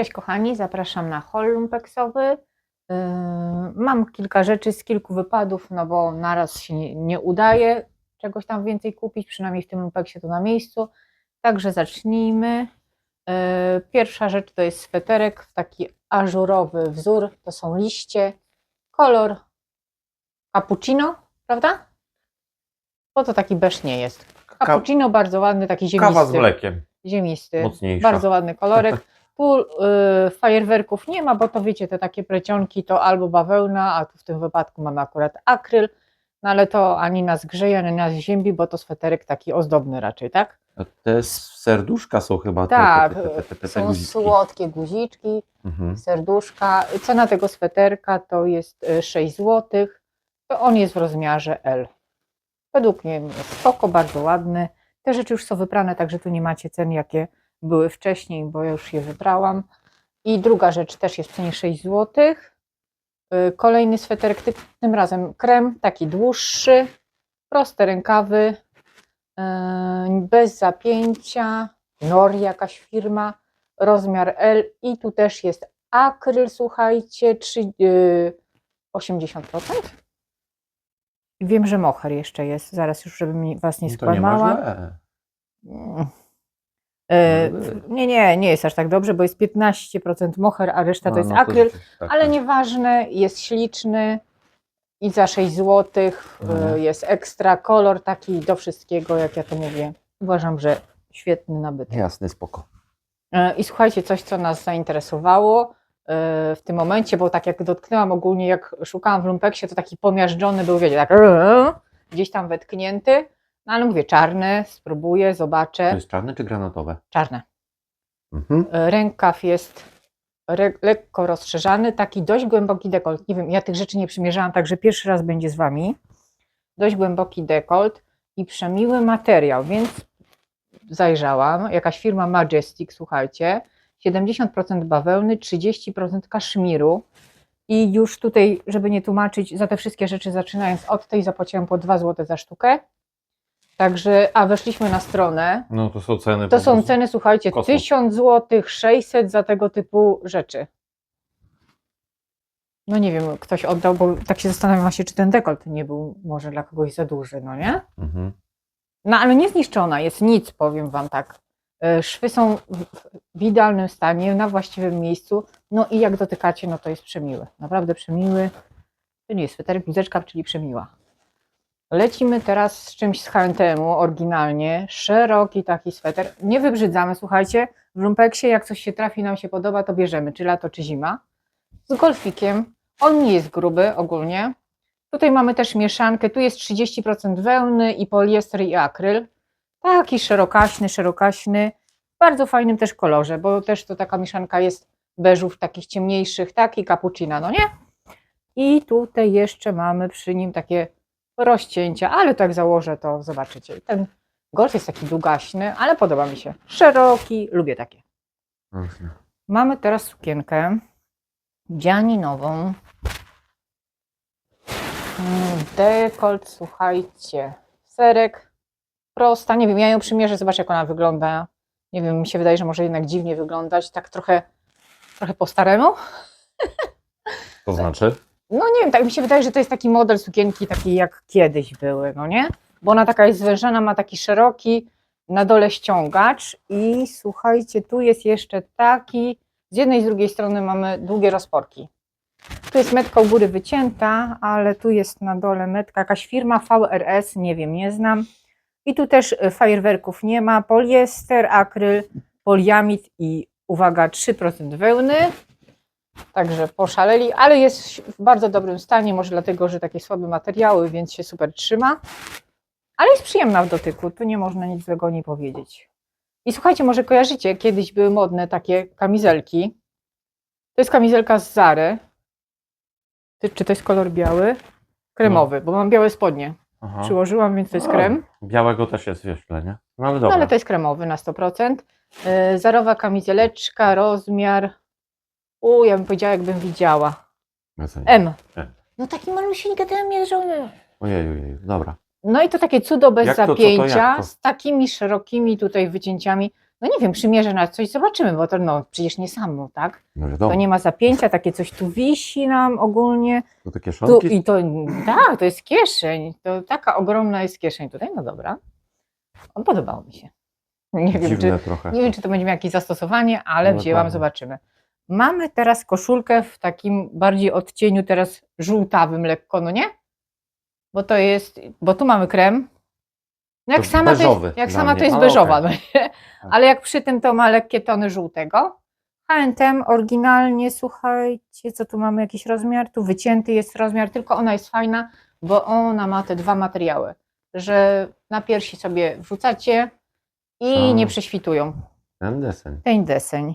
Cześć kochani, zapraszam na hol lumpeksowy. Yy, Mam kilka rzeczy z kilku wypadów, no bo naraz się nie, nie udaje czegoś tam więcej kupić, przynajmniej w tym lumpeksie to na miejscu. Także zacznijmy. Yy, Pierwsza rzecz to jest sweterek w taki ażurowy wzór, to są liście, kolor cappuccino, prawda? Bo to taki beż nie jest. Cappuccino bardzo ładny, taki ziemisty. kawa z mlekiem, Ziemisty. mocniejsza. Bardzo ładny kolorek. Tu y, fajerwerków nie ma, bo to wiecie, te takie plecionki to albo bawełna, a tu w tym wypadku mamy akurat akryl, no ale to ani nas grzeje, ani nas ziębi, bo to sweterek taki ozdobny raczej, tak? A Te serduszka są chyba Tak, te, te, te, te, są guziczki. słodkie guziczki, Mhm. serduszka. Cena tego sweterka to jest y, 6 zł, to on jest w rozmiarze L. Według mnie jest spoko, bardzo ładny. Te rzeczy już są wyprane, także tu nie macie cen, jakie były wcześniej, bo ja już je wybrałam. I druga rzecz też jest w cenie 6 zł. Y, Kolejny sweterek, ty- tym razem krem, taki dłuższy, proste rękawy, yy, bez zapięcia, Nori jakaś firma, rozmiar L i tu też jest akryl, słuchajcie, trzy- yy, 80%. I Wiem, że moher jeszcze jest, zaraz już, żebym mi- was nie No to nie ma skłamała. źle. E, Nie, nie, nie jest aż tak dobrze, bo jest 15% moher, a reszta to jest no akryl, tak. ale nieważne, jest śliczny i za 6 zł Mhm. jest ekstra kolor taki do wszystkiego, jak ja to mówię. Uważam, że świetny nabytek. Jasny, spoko. E, I słuchajcie, coś, co nas zainteresowało e, w tym momencie, bo tak jak dotknęłam ogólnie, jak szukałam w lumpeksie, to taki pomiażdżony był, wiecie, tak gdzieś tam wetknięty, no ale mówię, czarny, spróbuję, To zobaczę, jest czarne czy granatowe? czarne. Mhm. E, Rękaw jest re, lekko rozszerzany, taki dość głęboki dekolt. Nie wiem, ja tych rzeczy nie przymierzałam, także pierwszy raz będzie z Wami. Dość głęboki dekolt i przemiły materiał, więc zajrzałam. Jakaś firma Majestic, słuchajcie, 70% bawełny, 30% kaszmiru. I już tutaj, żeby nie tłumaczyć, za te wszystkie rzeczy zaczynając od tej zapłaciłam po 2 zł za sztukę. Także, a weszliśmy na stronę. No to są ceny. To po są prostu. ceny, słuchajcie, Kosmos. 1000 zł, 600 za tego typu rzeczy. No nie wiem, ktoś oddał, bo tak się zastanawiam właśnie, czy ten dekolt nie był może dla kogoś za duży, no nie? Mhm. No ale nie zniszczona jest, nic, powiem Wam tak. E, Szwy są w, w idealnym stanie, na właściwym miejscu, no i jak dotykacie, no to jest przemiły, naprawdę przemiły. To nie jest sweterek, bluzeczka, czyli przemiła. Lecimy teraz z czymś z H&M-u, oryginalnie, szeroki taki sweter. Nie wybrzydzamy, słuchajcie, w lumpeksie jak coś się trafi, nam się podoba, to bierzemy, czy lato, czy zima. Z golfikiem, on nie jest gruby ogólnie. Tutaj mamy też mieszankę, tu jest 30% wełny i poliester i akryl. Taki szerokaśny, szerokaśny, w bardzo fajnym też kolorze, bo też to taka mieszanka jest beżów takich ciemniejszych, tak i cappuccina, no nie? I tutaj jeszcze mamy przy nim takie rozcięcia, ale tak założę, to zobaczycie. Ten golf jest taki długaśny, ale podoba mi się. Szeroki, lubię takie. Mhm. Mamy teraz sukienkę dzianinową. Mm, Dekolt, słuchajcie, serek, prosta, nie wiem, ja ją przymierzę, zobaczę jak ona wygląda. Nie wiem, mi się wydaje, że może jednak dziwnie wyglądać, tak trochę, trochę po staremu. To znaczy? No nie wiem, tak mi się wydaje, że to jest taki model sukienki, taki jak kiedyś były, no nie? Bo ona taka jest zwężona, ma taki szeroki, na dole ściągacz i słuchajcie, tu jest jeszcze taki, z jednej i z drugiej strony mamy długie rozporki. Tu jest metka u góry wycięta, ale tu jest na dole metka, jakaś firma VRS, nie wiem, nie znam. I tu też y, fajerwerków nie ma, poliester, akryl, poliamid i uwaga, 3% wełny. Także poszaleli, ale jest w bardzo dobrym stanie, może dlatego, że takie słabe materiały, więc się super trzyma. Ale jest przyjemna w dotyku, tu nie można nic złego o niej powiedzieć. I słuchajcie, może kojarzycie, kiedyś były modne takie kamizelki. To jest kamizelka z Zary. Czy to jest kolor biały? Kremowy, bo mam białe spodnie. Aha. Przyłożyłam, więc to jest krem. Białego też jest wieśle, nie? No ale No dobra. ale to jest kremowy na 100%. Yy, Zarowa kamizeleczka, rozmiar. U, ja bym powiedziała, jakbym widziała. M. M. No taki malusieńki to ja mierzę. Ojeju, ojeju. dobra. No i to takie cudo bez Jak to, co to, zapięcia, jak to? z takimi szerokimi tutaj wycięciami. no nie wiem, przymierzę na coś, zobaczymy, bo to no przecież nie samo, tak? No To nie ma zapięcia, takie coś tu wisi nam ogólnie. to te Tu. I to, tak, to jest kieszeń, to taka ogromna jest kieszeń tutaj, no dobra. On podobało mi się. Nie wiem, czy, Dziwne trochę. nie wiem, czy to będzie miało jakieś zastosowanie, ale No wzięłam, tak. zobaczymy. Mamy teraz koszulkę w takim bardziej odcieniu teraz żółtawym lekko, no nie? Bo to jest, bo tu mamy krem. No jak To sama, to jest, jak sama mnie, to jest ale beżowa, no nie? Ale jak przy tym to ma lekkie tony żółtego. H&M oryginalnie, słuchajcie, co tu mamy, jakiś rozmiar? Tu wycięty jest rozmiar, tylko ona jest fajna, bo ona ma te dwa materiały, że na piersi sobie wrzucacie i A. nie prześwitują Ten deseń. ten deseń.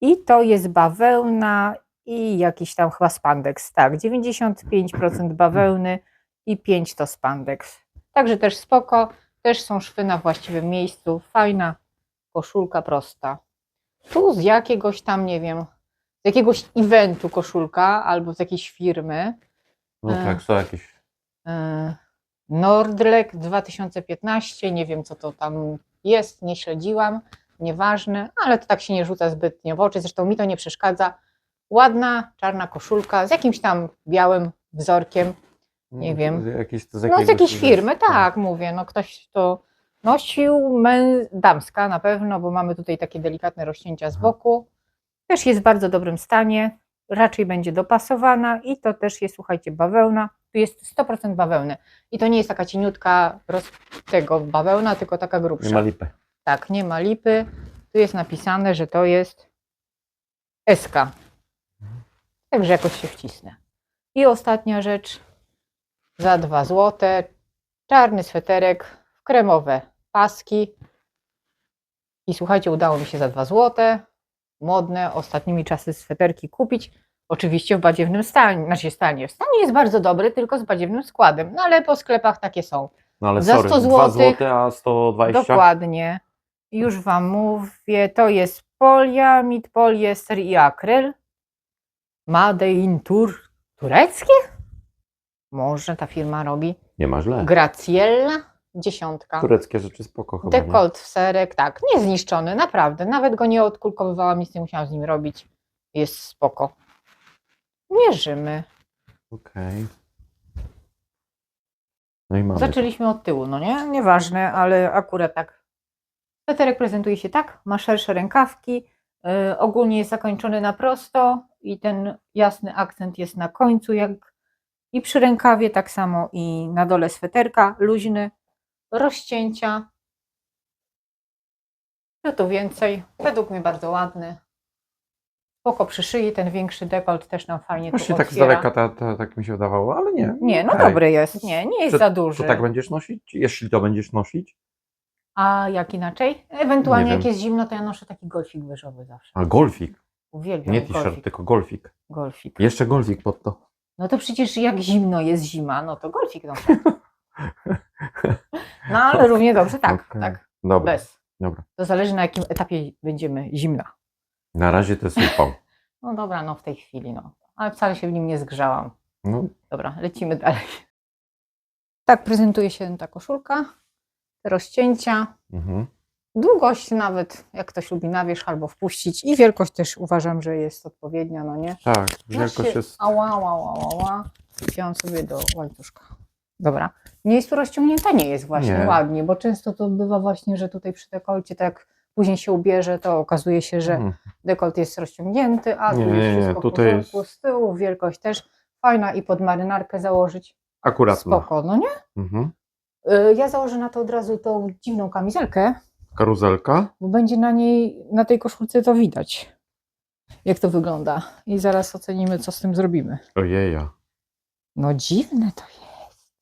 I to jest bawełna i jakiś tam chyba spandex. Tak, 95% bawełny i 5 to spandex. Także też spoko, też są szwy na właściwym miejscu. Fajna koszulka prosta. Tu z jakiegoś tam, nie wiem, z jakiegoś eventu koszulka albo z jakiejś firmy. No E. tak, są jakieś. Yy, Nordlek 2015, nie wiem co to tam jest, nie śledziłam, nieważne, ale to tak się nie rzuca zbytnio w oczy, zresztą mi to nie przeszkadza. Ładna czarna koszulka z jakimś tam białym wzorkiem, nie no, wiem. z Jakieś, z no z jakiejś firmy, tak, mówię, no ktoś to nosił, mę, damska na pewno, bo mamy tutaj takie delikatne rozcięcia z boku, też jest w bardzo dobrym stanie, raczej będzie dopasowana i to też jest, słuchajcie, bawełna, tu jest 100% bawełny i to nie jest taka cieniutka roz, tego bawełna, tylko taka grubsza. Nie ma lipy. Tak, nie ma lipy, tu jest napisane, że to jest SK, także jakoś się wcisnę. I ostatnia rzecz, za 2 złote, czarny sweterek w kremowe paski. I słuchajcie, udało mi się za 2 złote, modne, ostatnimi czasy sweterki kupić. Oczywiście w badziewnym stanie, znaczy stanie. W stanie jest bardzo dobry, tylko z badziewnym składem, no ale po sklepach takie są. No ale Za sorry, 100 2 złotych. zł, a 120. Dokładnie. Już Wam mówię, to jest poliamid, poliester i akryl. Made in Tur tureckie? Może ta firma robi. Nie ma źle. Graciella, dziesiątka. Tureckie rzeczy spoko chyba. nie? Dekolt w serek, tak, niezniszczony, naprawdę. Nawet go nie odkulkowywałam, nic nie musiałam z nim robić. Jest spoko. Mierzymy. Okej. No i mamy. Zaczęliśmy od tyłu, no nie? Nieważne, ale akurat tak. Sweterek prezentuje się tak, ma szersze rękawki, yy, ogólnie jest zakończony na prosto i ten jasny akcent jest na końcu, jak i przy rękawie, tak samo i na dole sweterka, luźny, rozcięcia. Co tu więcej? Według mnie bardzo ładny. Spoko przy szyi, ten większy dekolt też nam fajnie tu Właśnie tak z otwiera. daleka ta, ta, tak mi się wydawało, ale nie. Nie, no Okej. dobry jest, nie, nie jest Czy za duży. To tak będziesz nosić? Jeśli to będziesz nosić? A jak inaczej? Ewentualnie Nie jak wiem. jest zimno, to ja noszę taki golfik wyżowy zawsze. A golfik. Uwielbiam Nie t-shirt, golfik. tylko golfik. golfik. Jeszcze golfik pod to. No to przecież jak zimno jest zima, no to golfik noszę. No ale równie dobrze tak, Okej. tak, Dobra, bez. dobra. To zależy na jakim etapie będziemy zimna. Na razie to jest upał. No dobra, no w tej chwili no. Ale wcale się w nim nie zgrzałam. No, Dobra, lecimy dalej. Tak prezentuje się ta koszulka. Rozcięcia. mhm. Długość nawet, jak ktoś lubi na wierzch albo wpuścić. I wielkość też uważam, że jest odpowiednia, no nie? Tak, wielkość jest. Ała, ała, ała, ała. Wziąłam sobie do łańcuszka. Dobra. Nie jest tu rozciągnięta, nie jest właśnie Nie. ładnie, bo często to bywa właśnie, że tutaj przy dekolcie, tak jak później się ubierze, to okazuje się, że Mhm. dekolt jest rozciągnięty, a tu Nie, jest nie, nie, wszystko tutaj w porządku, jest- z tyłu, wielkość też fajna i pod marynarkę założyć. Akurat. Spoko, no nie? Mhm. Y, Ja założę na to od razu tą dziwną kamizelkę, Karuzelka. bo będzie na niej, na tej koszulce to widać, jak to wygląda. I zaraz ocenimy, co z tym zrobimy. Ojeja. No dziwne to jest.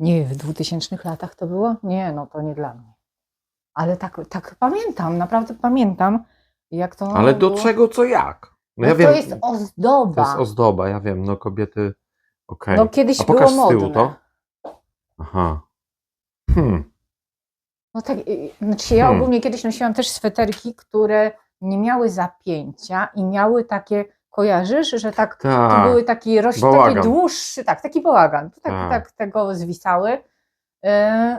Nie, w 2000 latach to było? Nie, no to nie dla mnie. Ale tak, tak pamiętam, naprawdę pamiętam, jak to Ale do było. czego, co jak? No, No ja to wiem. jest ozdoba. to jest ozdoba, ja wiem, no kobiety. Okej. No kiedyś A pokaż było z tyłu modne. to. Aha. Hmm. No tak, y, znaczy ja Hmm. ogólnie kiedyś nosiłam też sweterki, które nie miały zapięcia i miały takie, kojarzysz, że tak, tu Tak. były taki roś, taki dłuższy, tak, taki bałagan, tak, Tak. tak tego zwisały. Yy,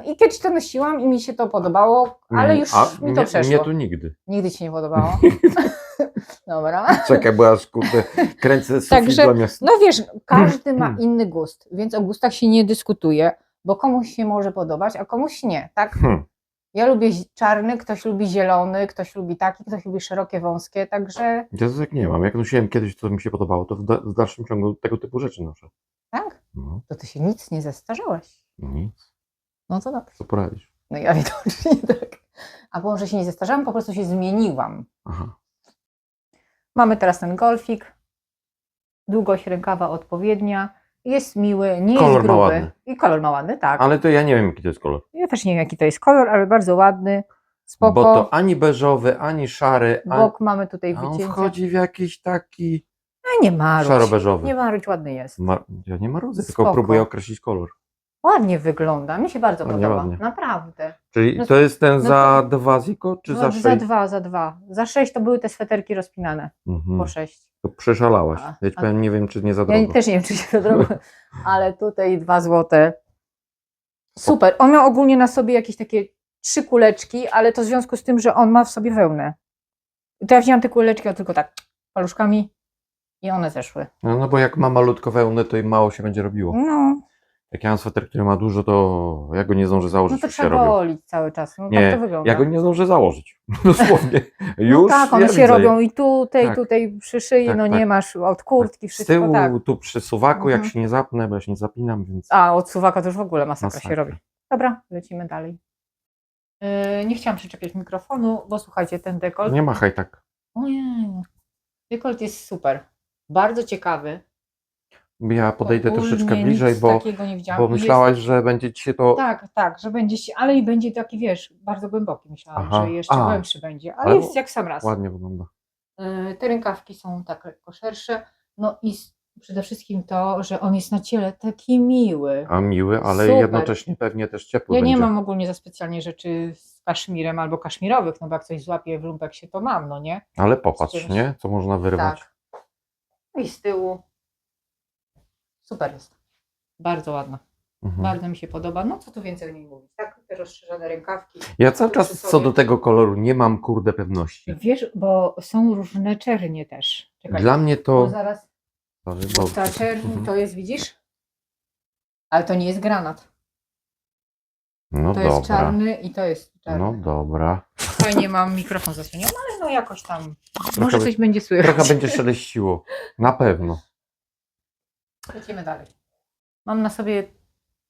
I kiedyś to nosiłam i mi się to podobało, ale Mm, już a mi to przeszło. Mnie tu nigdy. Nigdy ci nie podobało. Dobra. Czekaj, bo aż kurde, kręcę sufit Także- zamiast... No wiesz, każdy ma Hmm. inny gust, więc o gustach się nie dyskutuje, bo komuś się może podobać, a komuś nie, tak? Hmm. Ja lubię czarny, ktoś lubi zielony, ktoś lubi taki, ktoś lubi szerokie, wąskie, także Ja to tak nie mam. Jak nosiłem kiedyś, co mi się podobało, to w, da, w dalszym ciągu tego typu rzeczy noszę. tak? No, To ty się nic nie zestarzałeś. nic. No to dobrze. Co poradzisz? No ja widocznie tak. A może się nie zestarzałam, po prostu się zmieniłam. Aha. Mamy teraz ten golfik. Długość rękawa odpowiednia. Jest miły, nie Kolor jest ma gruby. ładny. I kolor ma ładny, tak. Ale to ja nie wiem, jaki to jest kolor. Ja też nie wiem, jaki to jest kolor, ale bardzo ładny. Spoko. Bo to ani beżowy, ani szary, ani... Bok mamy tutaj A on wchodzi w jakiś taki A nie maruć. szaro-beżowy. Nie maruć, ładny jest. Ma... Ja nie marudzę, tylko Spoko. próbuję określić kolor. Ładnie wygląda. Mi się bardzo Ładnie, podoba. ładnie. Naprawdę. Czyli No- to jest ten no za dwa ziko, czy za za, sześć? za dwa, za dwa. Za sześć to były te sweterki rozpinane. Mhm. Po sześć. To przeszalałaś. A, Ja ci a- powiem, nie wiem, czy nie za Ja drogo. też nie wiem, czy się to drogo, ale tutaj dwa złote. Super. On miał ogólnie na sobie jakieś takie trzy kuleczki, ale to w związku z tym, że on ma w sobie wełnę. To ja wzięłam te kuleczki, a tylko tak paluszkami i one zeszły. No, no bo jak ma malutko wełnę, to i mało się będzie robiło. No, Jak ja mam sweter, który ma dużo, to ja go nie zdążę no założyć, to już się trzeba robią. golić cały czas. No, tak to wygląda. Ja go nie zdążę założyć. Dosłownie. Już no tak, one ja się widzę robią je. i tutaj, Tak. tutaj przy szyi, Tak, no tak. nie masz od kurtki, Z wszystko tyłu, tak. tu przy suwaku, jak Mhm. się nie zapnę, bo ja się nie zapinam, więc... A, od suwaka to już w ogóle masakra się Masakra. robi. Dobra, lecimy dalej. Yy, nie chciałam przyczepiać mikrofonu, bo słuchajcie, ten dekolt. Nie machaj tak. Ojej. Dekolt jest super. Bardzo ciekawy. Ja podejdę Ogólnie troszeczkę nic bliżej, bo, takiego nie widziałam. bo I jest- myślałaś, że będzie ci się to... Tak, tak, że będzie się, ale i będzie taki, wiesz, bardzo głęboki. Myślałam, Aha, że jeszcze a. głębszy będzie, ale, Ale jest jak sam raz. Ładnie wygląda. Yy, Te rękawki są tak lekko szersze. No i s- przede wszystkim to, że on jest na ciele taki miły. A miły, ale Super. jednocześnie pewnie też ciepły Ja będzie. nie mam ogólnie za specjalnie rzeczy z kaszmirem albo kaszmirowych, no bo jak coś złapie w lumpek się to mam, no nie? Ale popatrz, nie? Co można wyrwać. Tak. I z tyłu. Super jest. Bardzo ładna. Mhm. Bardzo mi się podoba. No co tu więcej o niej mówić? Tak, te rozszerzone rękawki. Ja cały czas co do tego koloru nie mam kurde pewności. Wiesz, bo są różne czernie też. Czekaj, Dla mnie bo to... zaraz, Sorry, bo bo- ta czerń Mhm. to jest, widzisz? Ale to nie jest granat. No To jest dobra. czarny i to jest czarny. No dobra. Fajnie mam mikrofon zasłoniony, ale no jakoś tam. Może coś będzie słychać. trochę będzie szeleściło. Na pewno. Lecimy dalej. Mam na sobie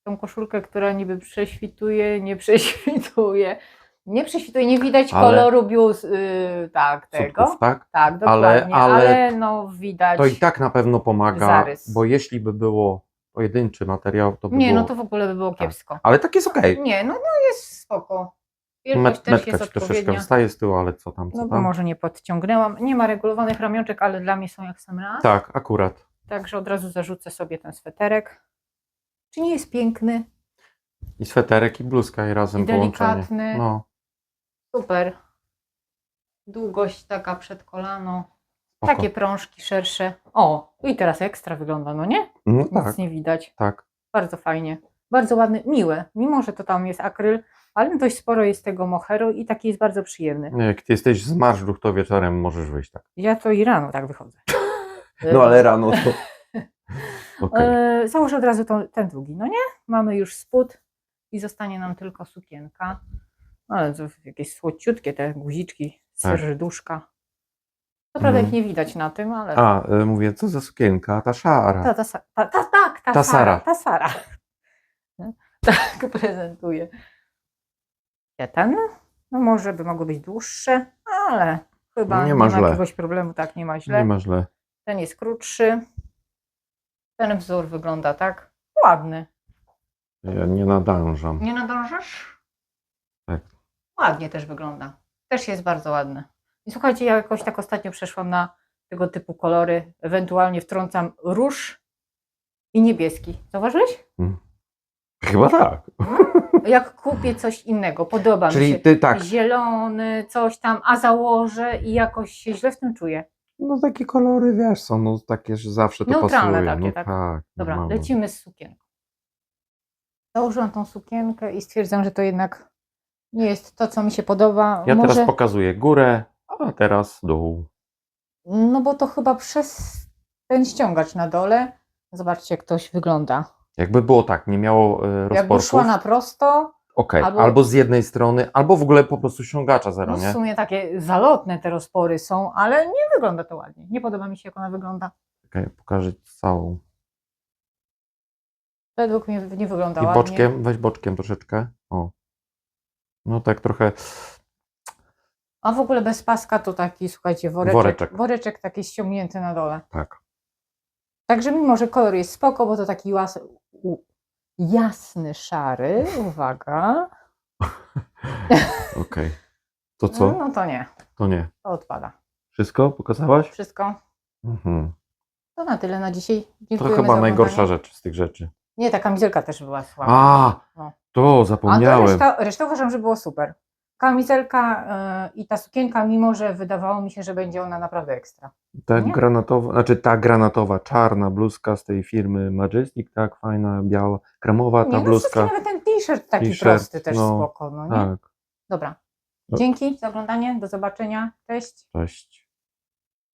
tą koszulkę, która niby prześwituje, nie prześwituje. Nie prześwituje, nie widać Ale- koloru bius, yy, tak, tego. Cudków, tak? Tak, Ale- dokładnie, ale, ale no widać. To i tak na pewno pomaga, Zarys. bo jeśli by było pojedynczy materiał, to by Nie, było... no to w ogóle by było Tak. kiepsko. Ale tak jest okej. Nie, no, no jest spoko. Met, metka ci troszeczkę wstaje z tyłu, ale co tam, co No bo tam? może nie podciągnęłam. Nie ma regulowanych ramionczek, ale dla mnie są jak sam raz. Tak, akurat. Także od razu zarzucę sobie ten sweterek. Czy nie jest piękny? I sweterek, i bluzka, i razem I delikatny. No, Super. Długość taka przed kolano. spoko. Takie prążki szersze. O, i teraz ekstra wygląda, no nie? No Nic tak, nie widać. tak. Bardzo fajnie. Bardzo ładny, miłe. Mimo, że to tam jest akryl, ale dość sporo jest tego moheru i taki jest bardzo przyjemny. Jak ty jesteś z marszruch, to wieczorem możesz wyjść tak. Ja to i rano tak wychodzę. No ale rano to... Okej. E, założę od razu tą, ten drugi, no nie? Mamy już spód i zostanie nam tylko sukienka. Ale to jakieś słodciutkie te guziczki, Tak. serduszka. Mhm. ich nie widać na tym, ale... A, y, mówię, co za sukienka? Ta szara. Ta, ta, ta, ta, tak, ta, Ta Sara. Ta Sara. No, Tak prezentuje. Ja ten, no może by mogły być dłuższe, ale chyba Nie nie ma ma, źle. jakiegoś problemu, tak, nie ma źle. Nie ma źle. Ten jest krótszy. Ten wzór wygląda tak ładny. Ja nie nadążam. Nie nadążasz? Tak. Ładnie też wygląda. Też jest bardzo ładny. I słuchajcie, ja jakoś tak ostatnio przeszłam na tego typu kolory. Ewentualnie wtrącam róż i niebieski. Zauważyłeś? Chyba tak. Jak kupię coś innego, podoba mi Czyli się. ty tak, Zielony, coś tam, a założę i jakoś się źle w tym czuję. No takie kolory, wiesz, są no takie, że zawsze to Neutralne pasuje. takie, no tak. tak. Dobra, normalne. lecimy z sukienką. Założyłam tą sukienkę i stwierdzam, że to jednak nie jest to, co mi się podoba. Ja Może, teraz pokazuję górę, a teraz dół. No bo to chyba przez ten ściągacz na dole. Zobaczcie, jak ktoś wygląda. Jakby było tak, nie miało e, Jakby rozporków. szła na prosto, Okej, albo- albo... z jednej strony, albo w ogóle po prostu ściągacza zero, no w nie? sumie takie zalotne te rozpory są, ale nie wygląda to ładnie. Nie podoba mi się, jak ona wygląda. Okej, pokażę ci całą. Według mnie nie wygląda I ładnie. boczkiem, weź boczkiem troszeczkę. O. No tak trochę. A w ogóle bez paska to taki, słuchajcie, woreczek. Woreczek. Woreczek taki ściągnięty na dole. Tak. Także mimo, że kolor jest spoko, bo to taki łas, u, jasny, szary, uwaga. Okej. To co? No to nie, To nie. to odpada. Wszystko pokazałaś? Wszystko. Mhm. To na tyle na dzisiaj. To Dziękujemy chyba za najgorsza oglądanie. rzecz z tych rzeczy. Nie, ta kamizelka też była słaba. A, No. to A to zapomniałem. reszta, reszta uważam, że było super. Kamizelka y, i ta sukienka, mimo że wydawało mi się, że będzie ona naprawdę ekstra. Ta nie? granatowa, znaczy ta granatowa, czarna bluzka z tej firmy Majestic, tak, fajna, biała, kremowa ta nie, no bluzka. nawet ten t-shirt taki T-shirt, prosty też no, spoko, no nie? Tak, Dobra. No. Dzięki za oglądanie, do zobaczenia, cześć. cześć.